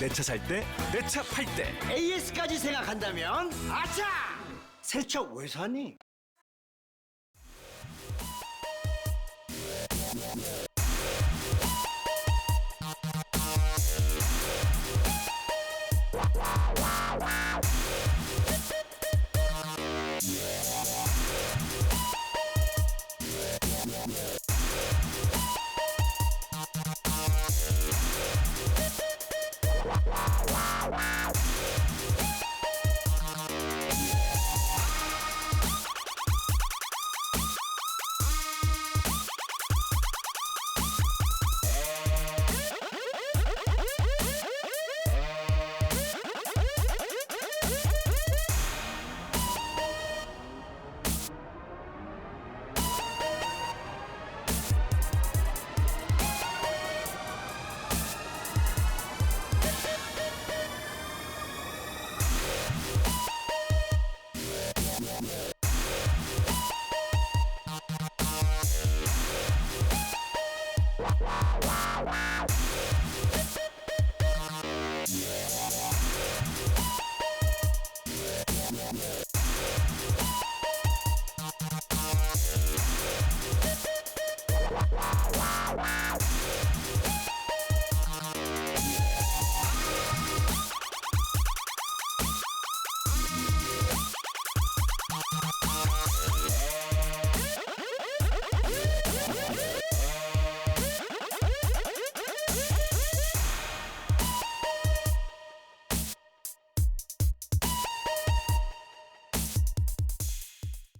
내 차 살 때, 내 차 팔 때. AS까지 생각한다면 아차! 세차 왜 사니? Yeah. Yeah.